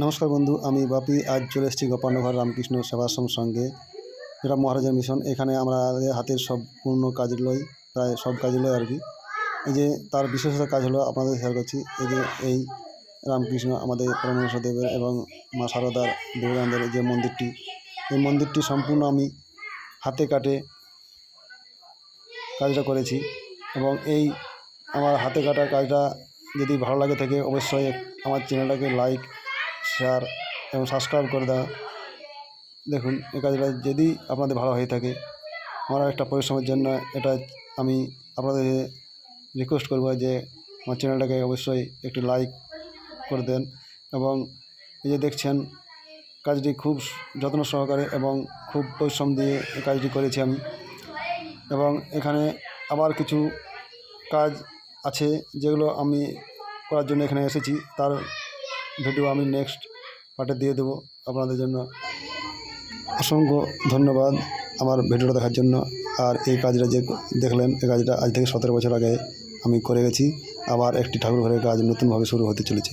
নমস্কার বন্ধু, আমি বাপি। আজ চলে এসেছি গোপালনগর রামকৃষ্ণ সেবাশ্রম সঙ্গে। এটা মহারাজা মিশন এখানে আমরা হাতের সম্পূর্ণ কাজগুলোই প্রায় সব কাজগুলোই আর কি। এই যে তার বিশেষত কাজ হলো, আপনাদের শেয়ার করছি। এই যে এই রামকৃষ্ণ আমাদের পরমেশ্বর দেবের এবং মা সারদার বিবেকানন্দের যে মন্দিরটি, এই মন্দিরটি সম্পূর্ণ আমি হাতে কাটে কাজটা করেছি। এবং এই আমার হাতে কাটা কাজটা যদি ভালো লাগে থাকে, অবশ্যই আমার চ্যানেলটাকে লাইক শেয়ার এবং সাবস্ক্রাইব করে দেওয়া দেখুন, এই কাজটা যদি আপনাদের ভালো হয়ে থাকে, আমার একটা পরিশ্রমের জন্য এটা আমি আপনাদের রিকোয়েস্ট করব যে আমার চ্যানেলটাকে অবশ্যই একটি লাইক করে দেন এবং এই যে দেখছেন, কাজটি খুব যত্ন সহকারে এবং খুব পরিশ্রম দিয়ে এই কাজটি করেছি আমি। এবং এখানে আবার কিছু কাজ আছে যেগুলো আমি করার জন্য এখানে এসেছি। তার ভিডিও আমি নেক্সট পার্টে দিয়ে দেবো। আপনাদের জন্য অসংখ্য ধন্যবাদ আমার ভিডিওটা দেখার জন্য। আর এই কাজটা যে দেখলেন, এই কাজটা আজ থেকে সতেরো বছর আগে আমি করে গেছি। আবার একটি ঠাকুর ঘরের কাজ নতুনভাবে শুরু হতে চলেছে।